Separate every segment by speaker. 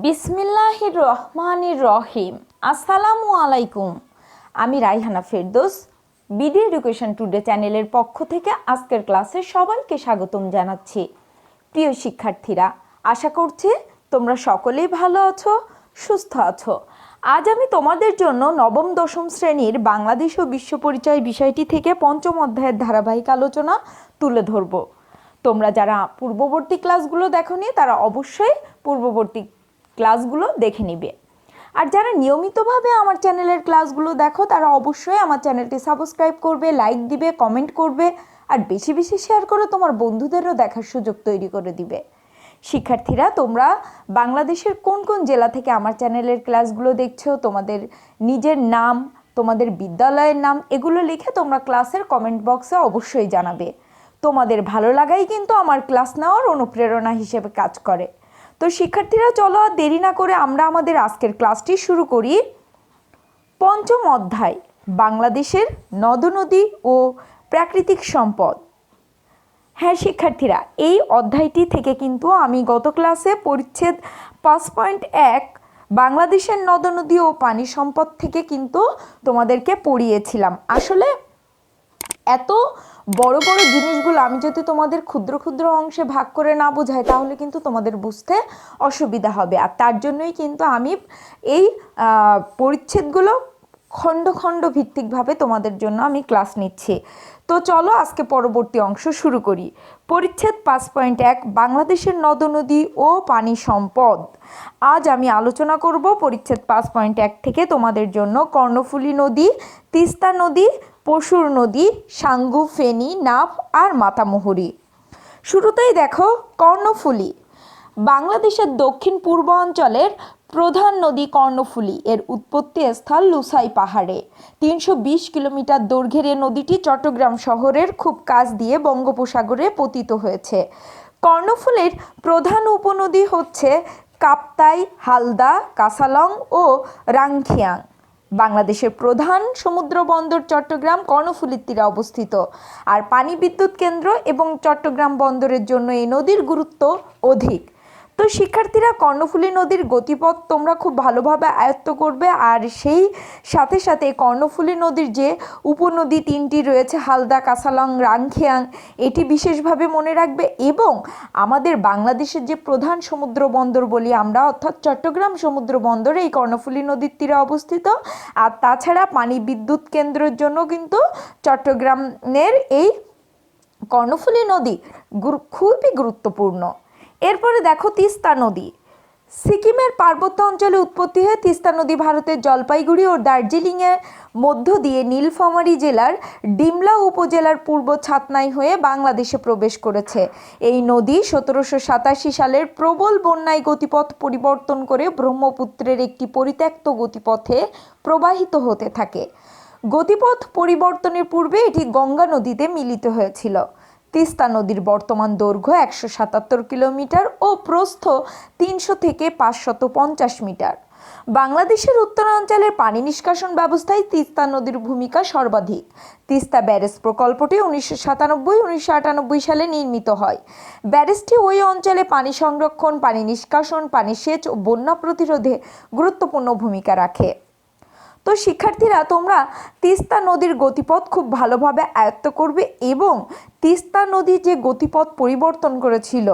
Speaker 1: বিসমিল্লাহির রহমানির রহিম। আসসালামু আলাইকুম। আমি Raihana Ferdous, BD education today চ্যানেলের পক্ষ থেকে আজকের ক্লাসে সবাইকে স্বাগতম জানাচ্ছি। প্রিয় শিক্ষার্থীরা, আশা করছি তোমরা সকলেই ভালো আছো, সুস্থ আছো। আজ আমি তোমাদের জন্য নবম দশম শ্রেণির বাংলাদেশ ও বিশ্ব পরিচয় বিষয়টি থেকে পঞ্চম অধ্যায়ের ধারাবাহিক আলোচনা তুলে ধরবো। তোমরা যারা পূর্ববর্তী ক্লাসগুলো দেখোনি, তারা অবশ্যই পূর্ববর্তী ক্লাসগুলো দেখে নিবে। আর যারা নিয়মিতভাবে আমার চ্যানেলের ক্লাসগুলো দেখো, তারা অবশ্যই আমার চ্যানেলটি সাবস্ক্রাইব করবে, লাইক দিবে, কমেন্ট করবে, আর বেশি বেশি শেয়ার করে তোমার বন্ধুদেরও দেখার সুযোগ তৈরি করে দিবে। শিক্ষার্থীরা, তোমরা বাংলাদেশের কোন কোন জেলা থেকে আমার চ্যানেলের ক্লাসগুলো দেখছ, তোমাদের নিজের নাম, তোমাদের বিদ্যালয়ের নাম, এগুলো লিখে তোমরা ক্লাসের কমেন্ট বক্সে অবশ্যই জানাবে। তোমাদের ভালো লাগাই কিন্তু আমার ক্লাস নেওয়ার অনুপ্রেরণা হিসেবে কাজ করে। তো শিক্ষার্থীরা, চলো দেরি না করে আমরা আমাদের আজকের ক্লাসটি শুরু করি। পঞ্চম অধ্যায়, বাংলাদেশের নদনদী ও প্রাকৃতিক সম্পদ। হ্যাঁ শিক্ষার্থীরা, এই অধ্যায়টি থেকে কিন্তু আমি গত ক্লাসে পরিচ্ছেদ পাঁচ পয়েন্ট এক, বাংলাদেশের নদনদী ও পানি সম্পদ থেকে কিন্তু তোমাদেরকে পড়িয়েছিলাম। আসলে এত বড় বড় জিনিসগুলো আমি যদি তোমাদের ক্ষুদ্র ক্ষুদ্র অংশে ভাগ করে না বোঝাই, তাহলে কিন্তু তোমাদের বুঝতে অসুবিধা হবে। আর তার জন্যই কিন্তু আমি এই পরিচ্ছেদগুলো খণ্ড খণ্ড ভিত্তিকভাবে তোমাদের জন্য আমি ক্লাস নিচ্ছি। তো চলো আজকে পরবর্তী অংশ শুরু করি। পরিচ্ছেদ পাঁচ পয়েন্ট এক, বাংলাদেশের নদ নদী ও পানি সম্পদ। আজ আমি আলোচনা করব পরিচ্ছেদ পাঁচ পয়েন্ট এক থেকে তোমাদের জন্য কর্ণফুলী নদী, তিস্তা নদী পশুর নদী, সাঙ্গু, ফেনী, নাফ আর মাতামুহুরি। শুরুতেই দেখো কর্ণফুলী। বাংলাদেশের দক্ষিণ পূর্ব অঞ্চলের প্রধান নদী কর্ণফুলী। এর উৎপত্তি স্থল লুসাই পাহাড়ে। তিনশো বিশ কিলোমিটার দৈর্ঘ্যের এ নদীটি চট্টগ্রাম শহরের খুব কাছ দিয়ে বঙ্গোপসাগরে পতিত হয়েছে। কর্ণফুলীর প্রধান উপনদী হচ্ছে কাপ্তাই, হালদা, কাসালং ও রাংখিয়াং। বাংলাদেশের প্রধান সমুদ্র বন্দর চট্টগ্রাম কর্ণফুলীর তীরে অবস্থিত। আর পানি বিদ্যুৎ কেন্দ্র এবং চট্টগ্রাম বন্দরের জন্য এই নদীর গুরুত্ব অধিক। তো শিক্ষার্থীরা কর্ণফুলী নদীর গতিপথ তোমরা খুব ভালোভাবে আয়ত্ত করবে। আর সেই সাথে সাথে কর্ণফুলী নদীর যে উপনদী তিনটি রয়েছে, হালদা, কাসালং, রাংখিয়াং, এটি বিশেষভাবে মনে রাখবে। এবং আমাদের বাংলাদেশের যে প্রধান সমুদ্র বন্দর বলি আমরা, অর্থাৎ চট্টগ্রাম সমুদ্র বন্দর এই কর্ণফুলী নদীর তীরে অবস্থিত। আর তাছাড়া পানি বিদ্যুৎ কেন্দ্রের জন্য কিন্তু চট্টগ্রামের এই কর্ণফুলী নদী খুবই গুরুত্বপূর্ণ। এরপরে দেখো তিস্তা নদী। সিকিমের পার্বত্য অঞ্চলে উৎপত্তি হয়ে তিস্তা নদী ভারতের জলপাইগুড়ি ও দার্জিলিংয়ের মধ্য দিয়ে নীলফামারী জেলার ডিমলা উপজেলার পূর্ব ছাতনাই হয়ে বাংলাদেশে প্রবেশ করেছে। এই নদী সতেরোশো সাতাশি সালের প্রবল বন্যায় গতিপথ পরিবর্তন করে ব্রহ্মপুত্রের একটি পরিত্যক্ত গতিপথে প্রবাহিত হতে থাকে। গতিপথ পরিবর্তনের পূর্বে এটি গঙ্গা নদীতে মিলিত হয়েছিল। তিস্তা নদীর বর্তমান দৈর্ঘ্য একশো সাতাত্তর কিলোমিটার ও প্রস্থ তিনশো থেকে পাঁচশত পঞ্চাশ মিটার। বাংলাদেশের উত্তরাঞ্চলের পানি নিষ্কাশন ব্যবস্থায় তিস্তা নদীর ভূমিকা সর্বাধিক। তিস্তা ব্যারেজ প্রকল্পটি উনিশশো সাতানব্বই, উনিশশো আটানব্বই সালে নির্মিত হয়। ব্যারেজটি ওই অঞ্চলে পানি সংরক্ষণ, পানি নিষ্কাশন, পানি সেচ ও বন্যা প্রতিরোধে গুরুত্বপূর্ণ ভূমিকা রাখে। তো শিক্ষার্থীরা, তোমরা তিস্তা নদীর গতিপথ খুব ভালোভাবে আয়ত্ত করবে এবং তিস্তা নদী যে গতিপথ পরিবর্তন করেছিল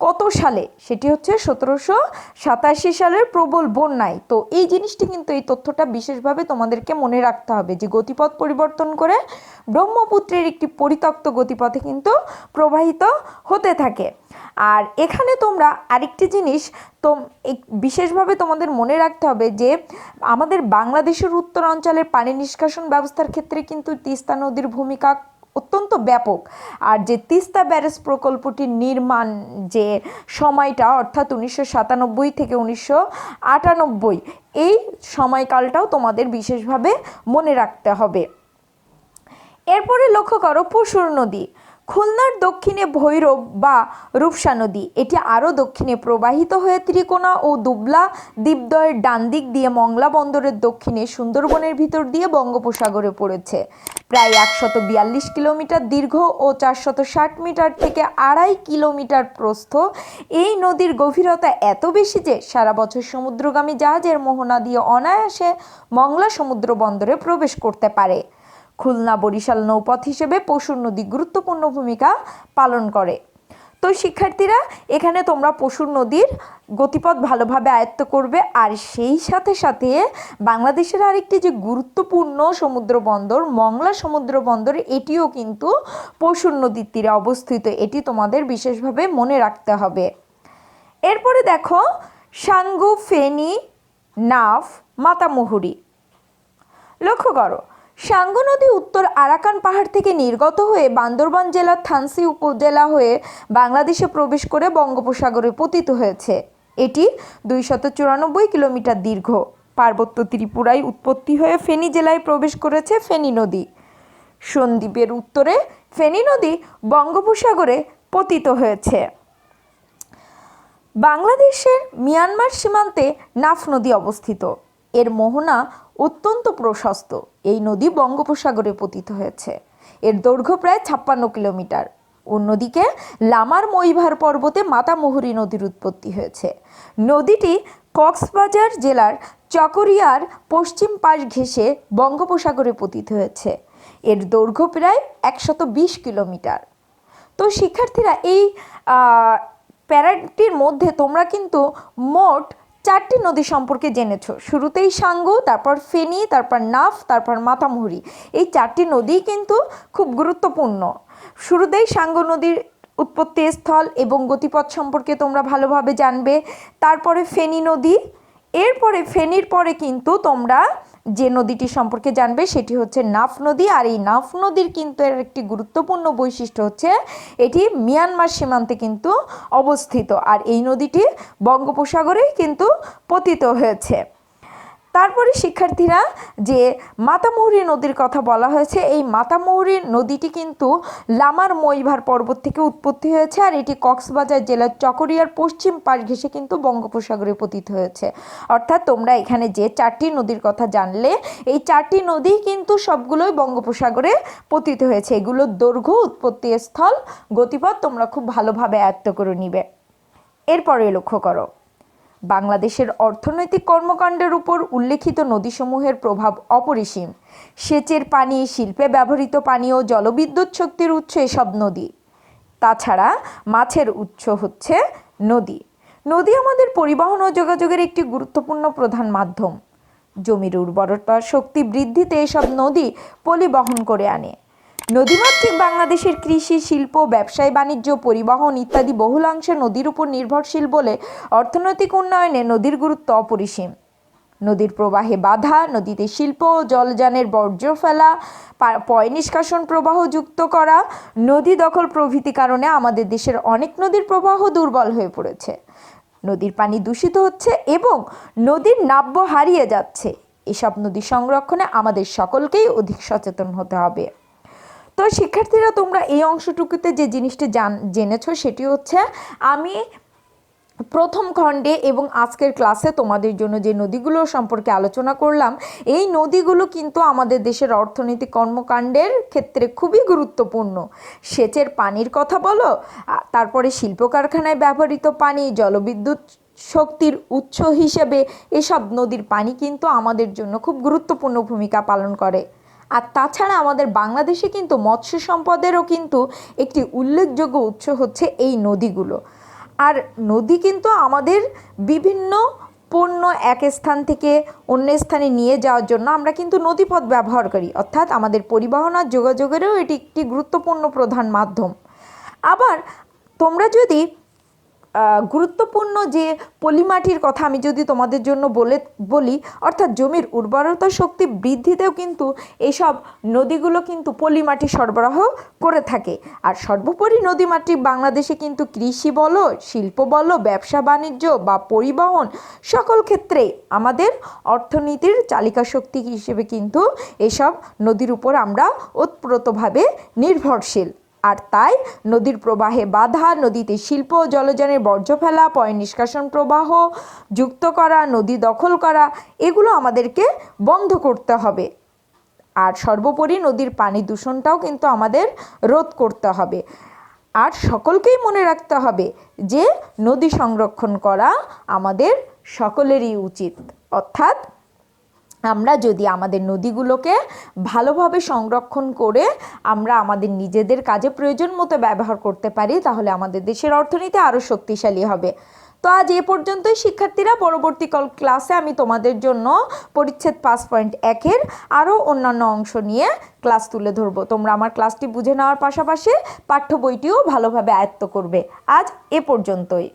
Speaker 1: কত সালে? সেটি হচ্ছে সতেরোশো সাতাশি সালের প্রবল বন্যায়। তো এই জিনিসটি কিন্তু এই তথ্যটা বিশেষভাবে তোমাদেরকে মনে রাখতে হবে যে গতিপথ পরিবর্তন করে ব্রহ্মপুত্রের একটি পরিত্যক্ত গতিপথে কিন্তু প্রবাহিত হতে থাকে। আর এখানে তোমরা আরেকটি জিনিস তো বিশেষভাবে তোমাদের মনে রাখতে হবে যে আমাদের বাংলাদেশের উত্তরাঞ্চলের পানি নিষ্কাশন ব্যবস্থার ক্ষেত্রে কিন্তু তিস্তা নদীর ভূমিকা অত্যন্ত ব্যাপক। আর যে তিস্তা ব্যারেজ প্রকল্পটির নির্মাণ যে সময়টা, অর্থাৎ উনিশশো সাতানব্বই থেকে উনিশশো আটানব্বই, এই সময়কালটাও তোমাদের বিশেষভাবে মনে রাখতে হবে। এরপরে লক্ষ্য করো পশুর নদী। খুলনার দক্ষিণে ভৈরব বা রূপসা নদী। এটি আরও দক্ষিণে প্রবাহিত হয়ে ত্রিকোণা ও দুবলা দ্বীপদ্বয়ের ডান দিক দিয়ে মংলা বন্দরের দক্ষিণে সুন্দরবনের ভিতর দিয়ে বঙ্গোপসাগরে পড়েছে। প্রায় একশত বিয়াল্লিশ কিলোমিটার দীর্ঘ ও চারশত ষাট মিটার থেকে আড়াই কিলোমিটার প্রস্থ। এই নদীর গভীরতা এত বেশি যে সারা বছর সমুদ্রগামী জাহাজের মোহনা দিয়ে অনায়াসে মংলা সমুদ্র বন্দরে প্রবেশ করতে পারে। খুলনা বরিশাল নৌপথ হিসেবে পশুর নদী গুরুত্বপূর্ণ ভূমিকা পালন করে। তো শিক্ষার্থীরা, এখানে তোমরা পশুর নদীর গতিপথ ভালোভাবে আয়ত্ত করবে আর সেই সাথে সাথে বাংলাদেশের আরেকটি যে গুরুত্বপূর্ণ সমুদ্র বন্দর, মংলা সমুদ্র বন্দর, এটিও কিন্তু পশুর নদীর তীরে অবস্থিত। এটি তোমাদের বিশেষভাবে মনে রাখতে হবে। এরপরে দেখো, সাঙ্গু, ফেনী, নাফ, মাতামুহুরি। লক্ষ্য করো সাঙ্গু নদী উত্তর আরাকান পাহাড় থেকে নির্গত হয়ে বান্দরবান জেলার থানসি উপজেলা হয়ে বাংলাদেশে প্রবেশ করে বঙ্গোপসাগরে পতিত হয়েছে। এটি দুইশত চুরানব্বই কিলোমিটার দীর্ঘ। পার্বত্য ত্রিপুরায় উৎপত্তি হয়ে ফেনী জেলায় প্রবেশ করেছে ফেনী নদী। সন্দ্বীপের উত্তরে ফেনী নদী বঙ্গোপসাগরে পতিত হয়েছে। বাংলাদেশের মিয়ানমার সীমান্তে নাফ নদী অবস্থিত। এর মোহনা অত্যন্ত প্রশস্ত। এই নদী বঙ্গোপসাগরে পতিত হয়েছে। এর দৈর্ঘ্য প্রায় ছাপ্পান্ন কিলোমিটার। অন্যদিকে, লামার মৈভার পর্বতে মাতামুহুরী নদীর উৎপত্তি হয়েছে। নদীটি কক্সবাজার জেলার চকরিয়ার পশ্চিম পাশ ঘেঁষে বঙ্গোপসাগরে পতিত হয়েছে। এর দৈর্ঘ্য প্রায় একশত বিশ কিলোমিটার। তো শিক্ষার্থীরা, এই প্যারাটির মধ্যে তোমরা কিন্তু মোট চারটি নদী সম্পর্কে জেনেছ। শুরুতেই সাঙ্গু, তারপর ফেনী, তারপর নাফ, তারপর মাতামুহুরি। এই চারটি নদী কিন্তু খুব গুরুত্বপূর্ণ। শুরুতেই সাঙ্গু নদীর উৎপত্তি স্থল এবং গতিপথ সম্পর্কে তোমরা ভালোভাবে জানবে। তারপরে ফেনী নদী। এরপরে ফেনীর পরে কিন্তু তোমরা যে নদীটি সম্পর্কে জানবে সেটি হচ্ছে নাফ নদী। আর এই নাফ নদীর কিন্তু এর একটি গুরুত্বপূর্ণ বৈশিষ্ট্য হচ্ছে এটি মিয়ানমার সীমান্তে কিন্তু অবস্থিত। আর এই নদীটি বঙ্গোপসাগরেই কিন্তু পতিত হয়েছে। তারপরে শিক্ষার্থীরা যে মাতামুহুরী নদীর কথা বলা হয়েছে, এই মাতামুহুরী নদীটি কিন্তু লামার মৈভার পর্বত থেকে উৎপত্তি হয়েছে আর এটি কক্সবাজার জেলার চকরিয়ার পশ্চিম পাশ ঘেঁষে কিন্তু বঙ্গোপসাগরে পতিত হয়েছে। অর্থাৎ তোমরা এখানে যে চারটি নদীর কথা জানলে, এই চারটি নদী কিন্তু সবগুলোই বঙ্গোপসাগরে পতিত হয়েছে। এগুলোর দৈর্ঘ্য উৎপত্তি স্থল গতিপথ তোমরা খুব ভালোভাবে আয়ত্ত করে নিবে। এরপরে লক্ষ্য করো। বাংলাদেশের অর্থনৈতিক কর্মকাণ্ডের উপর উল্লেখিত নদীসমূহের প্রভাব অপরিসীম। সেচের পানি, শিল্পে ব্যবহৃত পানি ও জলবিদ্যুৎ শক্তির উৎস এসব নদী। তাছাড়া মাছের উৎস হচ্ছে নদী। নদী আমাদের পরিবহন ও যোগাযোগের একটি গুরুত্বপূর্ণ প্রধান মাধ্যম। জমির উর্বরতা শক্তি বৃদ্ধিতে এসব নদী পরিবহন করে আনে। নদীমাতৃক বাংলাদেশের কৃষি, শিল্প, ব্যবসায়, বাণিজ্য, পরিবহন ইত্যাদি বহুলাংশে নদীর উপর নির্ভরশীল বলে অর্থনৈতিক উন্নয়নে নদীর গুরুত্ব অপরিসীম। নদীর প্রবাহে বাধা, নদীতে শিল্প, জলযানের বর্জ্য ফেলা পয় নিষ্কাশন প্রবাহ যুক্ত করা, নদী দখল প্রভৃতি কারণে আমাদের দেশের অনেক নদীর প্রবাহ দুর্বল হয়ে পড়েছে। নদীর পানি দূষিত হচ্ছে এবং নদীর নাব্য হারিয়ে যাচ্ছে। এসব নদী সংরক্ষণে আমাদের সকলকেই অধিক সচেতন হতে হবে। তো শিক্ষার্থীরা, তোমরা এই অংশটুকুতে যে জিনিসটি জান, জেনেছো সেটি হচ্ছে, আমি প্রথম খণ্ডে এবং আজকের ক্লাসে তোমাদের জন্য যে নদীগুলো সম্পর্কে আলোচনা করলাম, এই নদীগুলো কিন্তু আমাদের দেশের অর্থনৈতিক কর্মকাণ্ডের ক্ষেত্রে খুবই গুরুত্বপূর্ণ। সেচের পানির কথা বলো তারপরে শিল্প কারখানায় ব্যবহৃত পানি, জলবিদ্যুৎ শক্তির উৎস হিসেবে এসব নদীর পানি কিন্তু আমাদের জন্য খুব গুরুত্বপূর্ণ ভূমিকা পালন করে। আর তাছাড়া আমাদের বাংলাদেশে কিন্তু মৎস্য সম্পদেরও কিন্তু একটি উল্লেখযোগ্য উৎস হচ্ছে এই নদীগুলো। আর নদী কিন্তু আমাদের বিভিন্ন পণ্য এক স্থান থেকে অন্য স্থানে নিয়ে যাওয়ার জন্য আমরা কিন্তু নদীপথ ব্যবহার করি। অর্থাৎ আমাদের পরিবহন আর যোগাযোগেরও এটি একটি গুরুত্বপূর্ণ প্রধান মাধ্যম। আবার তোমরা যদি গুরুত্বপূর্ণ যে পলিমাটির কথা আমি যদি তোমাদের জন্য বলে, বলি, অর্থাৎ জমির উর্বরতা শক্তি বৃদ্ধিতেও কিন্তু এসব নদীগুলো কিন্তু পলিমাটি সরবরাহ করে থাকে। আর সর্বোপরি নদীমাটি বাংলাদেশে কিন্তু কৃষি বলো, শিল্প বলো, ব্যবসা বাণিজ্য বা পরিবহন সকল ক্ষেত্রে আমাদের অর্থনীতির চালিকা শক্তি হিসেবে কিন্তু এসব নদীর উপর আমরা ওতপ্রোতভাবে নির্ভরশীল। আর তাই নদীর প্রবাহে বাধা, নদীতে শিল্প জলযানের বর্জ্য ফেলা পয় নিষ্কাশন প্রবাহ, যুক্ত করা, নদী দখল করা, এগুলো আমাদেরকে বন্ধ করতে হবে। আর সর্বোপরি নদীর পানি দূষণটাও কিন্তু আমাদের রোধ করতে হবে। আর সকলকেই মনে রাখতে হবে যে, নদী সংরক্ষণ করা আমাদের সকলেরই উচিত। অর্থাৎ আমরা যদি আমাদের নদীগুলোকে ভালোভাবে সংরক্ষণ করে আমরা আমাদের নিজেদের কাজে প্রয়োজন মতো ব্যবহার করতে পারি, তাহলে আমাদের দেশের অর্থনীতি আরও শক্তিশালী হবে। তো আজ এ পর্যন্তই, শিক্ষার্থীরা পরবর্তী কল ক্লাসে আমি তোমাদের জন্য পরিচ্ছেদ পাঁচ পয়েন্ট একের আরও অন্যান্য অংশ নিয়ে ক্লাস তুলে ধরবো। তোমরা আমার ক্লাসটি বুঝে নেওয়ার পাশাপাশি পাঠ্য বইটিও ভালোভাবে আয়ত্ত করবে। আজ এ পর্যন্তই।